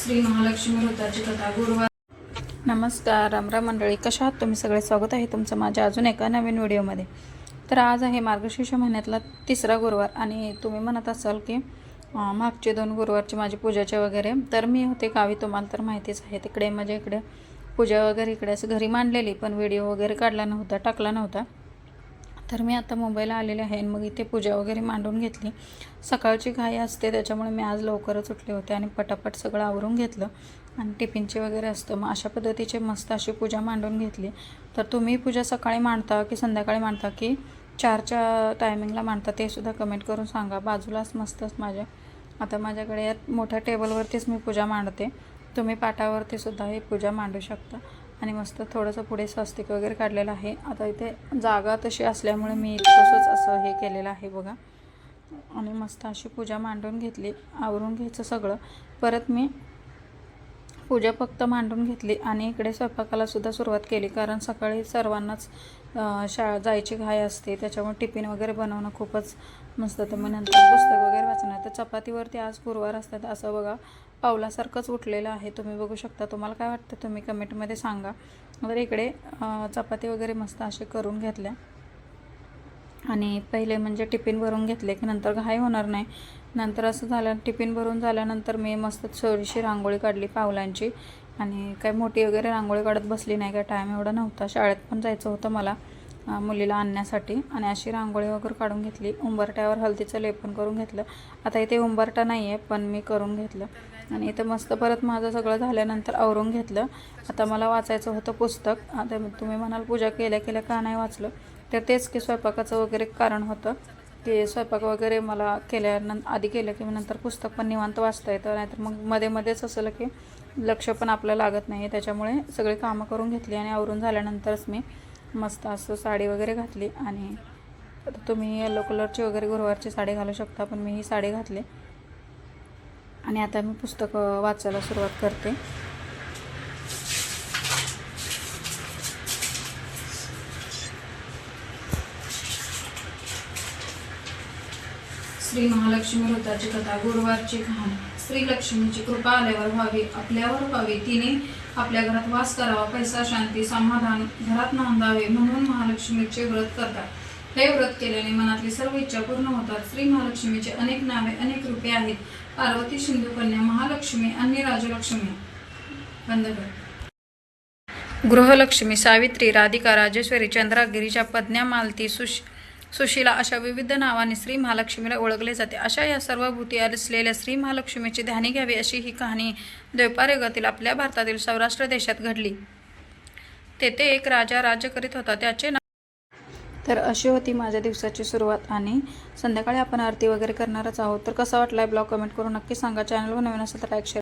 श्री महालक्ष्मी व्रताची कथा गुरुवार. नमस्कार रामराम मंडळी. कशा आहात तुम्ही? सगळे स्वागत आहे तुमचं माझ्या अजून एका नवीन व्हिडिओमध्ये. तर आज आहे मार्गशीर्ष महिन्यातला तिसरा गुरुवार आणि तुम्ही म्हणत असाल की मागचे दोन गुरुवारची माझी पूजाचे वगैरे. तर मी होते गावी तुम्हाला तर माहितीच आहे. तिकडे माझ्या इकडे पूजा वगैरे इकडे असं घरी मांडलेली पण व्हिडिओ वगैरे काढला नव्हता टाकला नव्हता. तर मी आता मुंबईला आलेले आहे आणि मग इथे पूजा वगैरे मांडून घेतली. सकाळची घाई असते त्याच्यामुळे मी आज लवकरच उठले होते आणि पटापट सगळं आवरून घेतलं आणि टिफिनचे वगैरे असतं. मग अशा पद्धतीचे मस्त अशी पूजा मांडून घेतली. तर तुम्ही पूजा सकाळी मांडता की संध्याकाळी मांडता की चारच्या टायमिंगला मांडता ते सुद्धा कमेंट करून सांगा. बाजूलाच मस्तच माझ्या आता माझ्याकडे या मोठ्या टेबलवरतीच मी पूजा मांडते. तुम्ही पाटावरती सुद्धा ही पूजा मांडू शकता. आणि मस्त थोडंसं पुढे स्वस्तिक वगैरे काढलेलं आहे. आता इथे जागा तशी असल्यामुळे मी तसंच असं हे केलेलं आहे बघा. आणि मस्त अशी पूजा मांडून घेतली. आवरून घ्यायचं सगळं. परत मी पूजा फक्त मांडून घेतली आणि इकडे स्वयंपाकाला सुद्धा सुरुवात केली. कारण सकाळी सर्वांनाच शाळा जायची घाय असते. त्याच्यामुळे टिफिन वगैरे बनवणं खूपच मस्त. तर मग नंतर पुस्तक वगैरे वाचणं. तर चपातीवरती आज गुरुवार असतात असं बघा. पावलासारखंच उठलेलं आहे. तुम्ही बघू शकता. तुम्हाला काय वाटतं? तुम्ही कमेंटमध्ये सांगा. तर इकडे चपाती वगैरे मस्त असे करून घेतल्या. आणि पहिले म्हणजे टिफिन भरून घेतले की नंतर घाई होणार नाही. नंतर असं झालं टिफिन भरून झाल्यानंतर मी मस्त थोडीशी रांगोळी काढली पावलांची. आणि काय मोठी वगैरे रांगोळी काढत बसली नाही काय टाईम एवढा नव्हता. शाळेत पण जायचं होतं मला. मुलीला आणण्यासाठी. आणि अशी रांगोळी वगैरे काढून घेतली. उंबरट्यावर हळदीचं लेपन करून घेतलं. आता इथे उंबरटा नाही आहे पण मी करून घेतलं. आणि इथं मस्त परत माझं सगळं झाल्यानंतर आवरून घेतलं. आता मला वाचायचं होतं पुस्तक. आता तुम्ही म्हणाल पूजा केल्या केल्या का नाही वाचलं? तर तेच की स्वयंपाकाचं वगैरे कारण होतं. की स्वयंपाक वगैरे मला केल्यानं आधी केलं की मग नंतर पुस्तक पण निवांत वाचता येतं. नाहीतर मग मध्ये मध्येच असलं की लक्ष पण आपलं लागत नाही. त्याच्यामुळे सगळी कामं करून घेतली आणि आवरून झाल्यानंतरच मी मस्त असं साडी वगैरे घातली आणि तुम्ही येलो कलरची वगैरे गुरुवारची साडी घालू शकता पण मी ही साडी घातली. आणि आता मी पुस्तकं वाचायला सुरुवात करते. श्री महालक्ष्मी व्रताची कथा गुरुवारची कहाणी. श्री लक्ष्मीची कृपा आल्यावर व्हावी आपल्यावर व्हावी. तिने आपल्या घरात वास करावा पैसा शांती समाधान घरात नांदावे म्हणून महालक्ष्मीचे व्रत करतात. हे व्रत केल्याने मनातली सर्व इच्छा पूर्ण होतात. श्री महालक्ष्मीचे अनेक नावे अनेक रूपे आहेत. पार्वती सिंधू कन्या महालक्ष्मी अन्य राजलक्ष्मी. बंद कर गृहलक्ष्मी सावित्री राधिका राजेश्वरी चंद्रागिरीच्या गिरिजा मालती सुश सुशीला अशा विविध नावाने श्री महालक्ष्मीला ओळखले जाते. अशा या सर्व भूती असलेल्या श्री महालक्ष्मीची ध्यानी घ्यावी अशी ही कहाणी द्वैपारेगातील आपल्या भारतातील सौराष्ट्र देशात घडली. तेथे एक राजा राज्य करीत होता. त्याचे नाव तर अशी होती माझ्या दिवसाची सुरुवात आणि संध्याकाळी आपण आरती वगैरे करणारच आहोत. तर कसा वाटला ब्लॉग कमेंट करून नक्की सांगा. चॅनलवर नवीन असेल तर लाईक शेअर